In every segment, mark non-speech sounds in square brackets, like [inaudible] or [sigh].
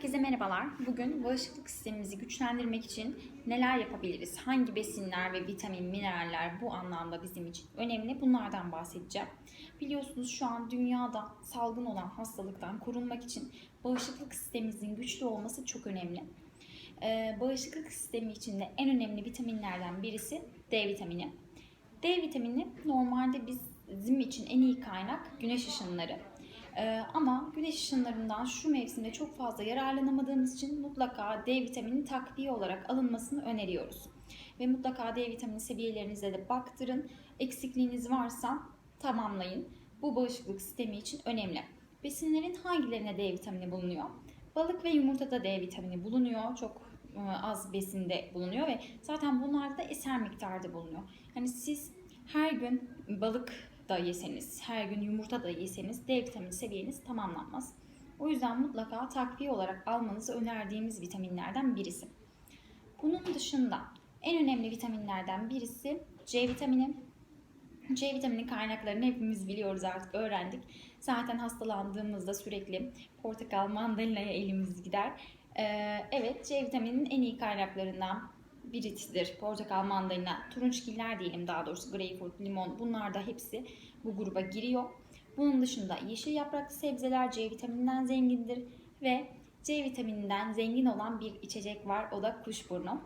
Herkese merhabalar. Bugün bağışıklık sistemimizi güçlendirmek için neler yapabiliriz? Hangi besinler ve vitamin, mineraller bu anlamda bizim için önemli? Bunlardan bahsedeceğim. Biliyorsunuz şu an dünyada salgın olan hastalıktan korunmak için bağışıklık sistemimizin güçlü olması çok önemli. Ee, bağışıklık sistemi içinde en önemli vitaminlerden birisi D vitamini. D vitamini normalde bizim için en iyi kaynak güneş ışınları. Ee, ama güneş ışınlarından şu mevsimde çok fazla yararlanamadığımız için mutlaka D vitamini takviye olarak alınmasını öneriyoruz. Ve mutlaka D vitamini seviyelerinize de baktırın. Eksikliğiniz varsa tamamlayın. Bu bağışıklık sistemi için önemli. Besinlerin hangilerine D vitamini bulunuyor? Balık ve yumurtada D vitamini bulunuyor. Çok e, az besinde bulunuyor ve zaten bunlarda da eser miktarda bulunuyor. Yani siz her gün balık da yeseniz, her gün yumurta da yeseniz D vitamini seviyeniz tamamlanmaz. O yüzden mutlaka takviye olarak almanızı önerdiğimiz vitaminlerden birisi. Bunun dışında en önemli vitaminlerden birisi C vitamini. C vitamini kaynaklarını hepimiz biliyoruz artık öğrendik. Zaten hastalandığımızda sürekli portakal, mandalinaya elimiz gider. Ee, evet C vitamininin en iyi kaynaklarından birisidir. Portakal, mandalina, turunçgiller diyelim daha doğrusu greyfurt, limon bunlar da hepsi bu gruba giriyor. Bunun dışında yeşil yapraklı sebzeler C vitamininden zengindir ve C vitamininden zengin olan bir içecek var o da kuşburnu.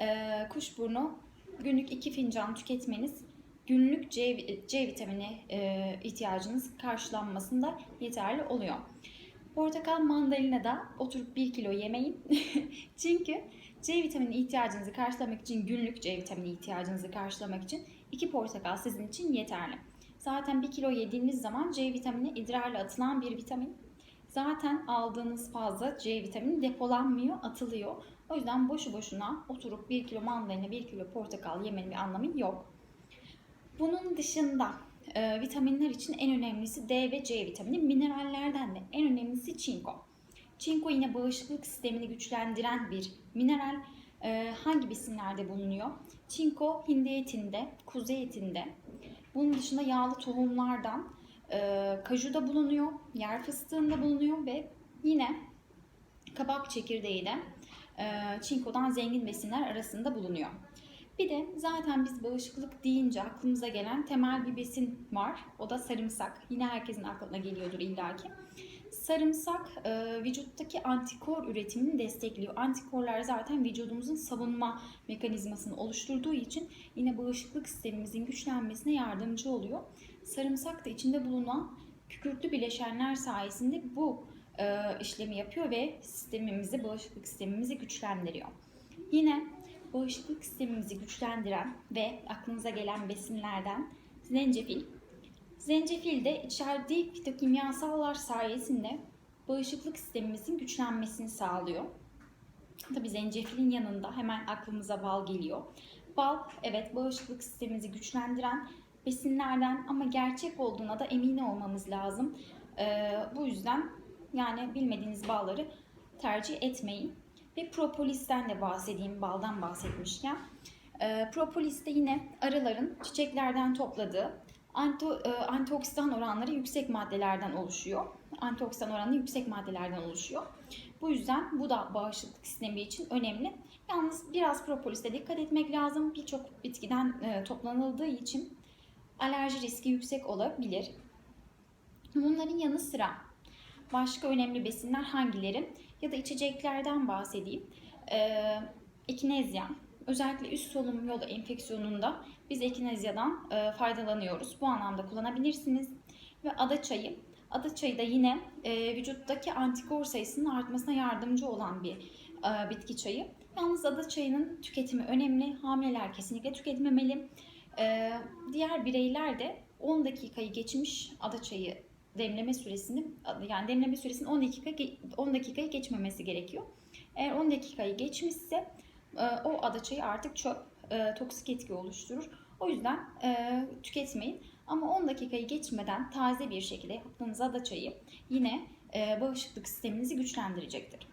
Ee, kuşburnu günlük 2 fincan tüketmeniz günlük C, C vitamini e, ihtiyacınız karşılanmasında yeterli oluyor. Portakal mandalina da oturup 1 kilo yemeyin. [laughs] Çünkü C vitamini ihtiyacınızı karşılamak için günlük C vitamini ihtiyacınızı karşılamak için 2 portakal sizin için yeterli. Zaten 1 kilo yediğiniz zaman C vitamini idrarla atılan bir vitamin. Zaten aldığınız fazla C vitamini depolanmıyor, atılıyor. O yüzden boşu boşuna oturup 1 kilo mandalina, 1 kilo portakal yemenin bir anlamı yok. Bunun dışında e, vitaminler için en önemlisi D ve C vitamini. Minerallerden de en önemlisi çinko. Çinko yine bağışıklık sistemini güçlendiren bir mineral. E, hangi besinlerde bulunuyor? Çinko hindi etinde, kuzu etinde. Bunun dışında yağlı tohumlardan e, kajuda bulunuyor, yer fıstığında bulunuyor ve yine kabak çekirdeği de e, çinkodan zengin besinler arasında bulunuyor. Bir de zaten biz bağışıklık deyince aklımıza gelen temel bir besin var. O da sarımsak. Yine herkesin aklına geliyordur illaki. Sarımsak e, vücuttaki antikor üretimini destekliyor. Antikorlar zaten vücudumuzun savunma mekanizmasını oluşturduğu için yine bağışıklık sistemimizin güçlenmesine yardımcı oluyor. Sarımsak da içinde bulunan kükürtlü bileşenler sayesinde bu e, işlemi yapıyor ve sistemimizi, bağışıklık sistemimizi güçlendiriyor. Yine bağışıklık sistemimizi güçlendiren ve aklınıza gelen besinlerden zencefil. Zencefil de içerdiği fitokimyasallar sayesinde bağışıklık sistemimizin güçlenmesini sağlıyor. Tabi zencefilin yanında hemen aklımıza bal geliyor. Bal evet bağışıklık sistemimizi güçlendiren besinlerden ama gerçek olduğuna da emin olmamız lazım. Ee, bu yüzden yani bilmediğiniz balları tercih etmeyin. Ve propolisten de bahsedeyim, baldan bahsetmişken. E, propolis de yine arıların çiçeklerden topladığı anti, e, antioksidan oranları yüksek maddelerden oluşuyor. Antioksidan oranı yüksek maddelerden oluşuyor. Bu yüzden bu da bağışıklık sistemi için önemli. Yalnız biraz propoliste dikkat etmek lazım. Birçok bitkiden e, toplanıldığı için alerji riski yüksek olabilir. Bunların yanı sıra başka önemli besinler hangileri? Ya da içeceklerden bahsedeyim. Ee, ekinezya. Özellikle üst solunum yolu enfeksiyonunda biz ekinezyadan e, faydalanıyoruz. Bu anlamda kullanabilirsiniz. Ve ada çayı. Ada çayı da yine e, vücuttaki antikor sayısının artmasına yardımcı olan bir e, bitki çayı. Yalnız ada çayının tüketimi önemli. Hamileler kesinlikle tüketmemeli. E, diğer bireyler de 10 dakikayı geçmiş ada çayı demleme süresini yani demleme süresinin 10 dakika 10 dakikayı geçmemesi gerekiyor. Eğer 10 dakikayı geçmişse o adaçayı artık çöp e, toksik etki oluşturur. O yüzden e, tüketmeyin. Ama 10 dakikayı geçmeden taze bir şekilde yaptığınız adaçayı yine bağışıklık sisteminizi güçlendirecektir.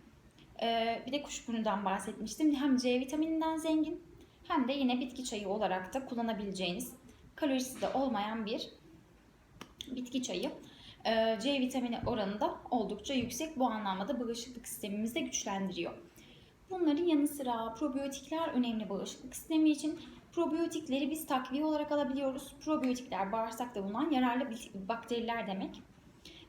Bir de kuşburnundan bahsetmiştim. Hem C vitamininden zengin hem de yine bitki çayı olarak da kullanabileceğiniz kalorisi de olmayan bir bitki çayı. e, C vitamini oranı da oldukça yüksek. Bu anlamda da bağışıklık sistemimizi de güçlendiriyor. Bunların yanı sıra probiyotikler önemli bağışıklık sistemi için. Probiyotikleri biz takviye olarak alabiliyoruz. Probiyotikler bağırsakta bulunan yararlı bakteriler demek.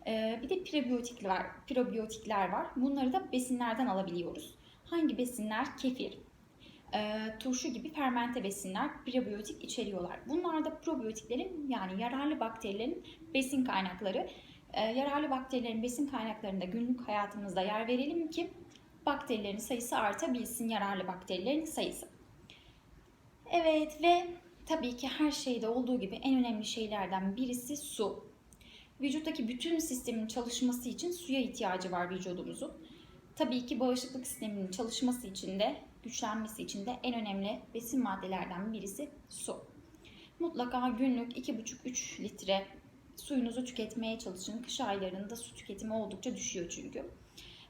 Ee, bir de prebiyotikler var, prebiyotikler var. Bunları da besinlerden alabiliyoruz. Hangi besinler? Kefir, e, turşu gibi fermente besinler prebiyotik içeriyorlar. Bunlar da probiyotiklerin yani yararlı bakterilerin besin kaynakları. E, yararlı bakterilerin besin kaynaklarında günlük hayatımızda yer verelim ki bakterilerin sayısı artabilsin, yararlı bakterilerin sayısı. Evet ve tabii ki her şeyde olduğu gibi en önemli şeylerden birisi su. Vücuttaki bütün sistemin çalışması için suya ihtiyacı var vücudumuzun. Tabii ki bağışıklık sisteminin çalışması için de, güçlenmesi için de en önemli besin maddelerden birisi su. Mutlaka günlük 2,5-3 litre suyunuzu tüketmeye çalışın. Kış aylarında su tüketimi oldukça düşüyor çünkü.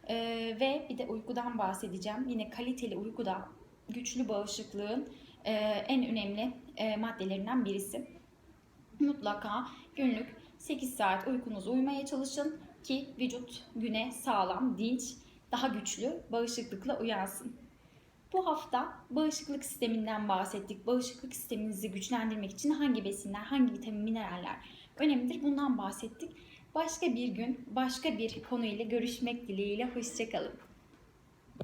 Ee, ve bir de uykudan bahsedeceğim. Yine kaliteli uykuda güçlü bağışıklığın e, en önemli e, maddelerinden birisi. Mutlaka günlük 8 saat uykunuzu uyumaya çalışın ki vücut güne sağlam, dinç, daha güçlü bağışıklıkla uyansın. Bu hafta bağışıklık sisteminden bahsettik. Bağışıklık sisteminizi güçlendirmek için hangi besinler, hangi vitamin, mineraller önemlidir bundan bahsettik. Başka bir gün, başka bir konuyla görüşmek dileğiyle. Hoşçakalın.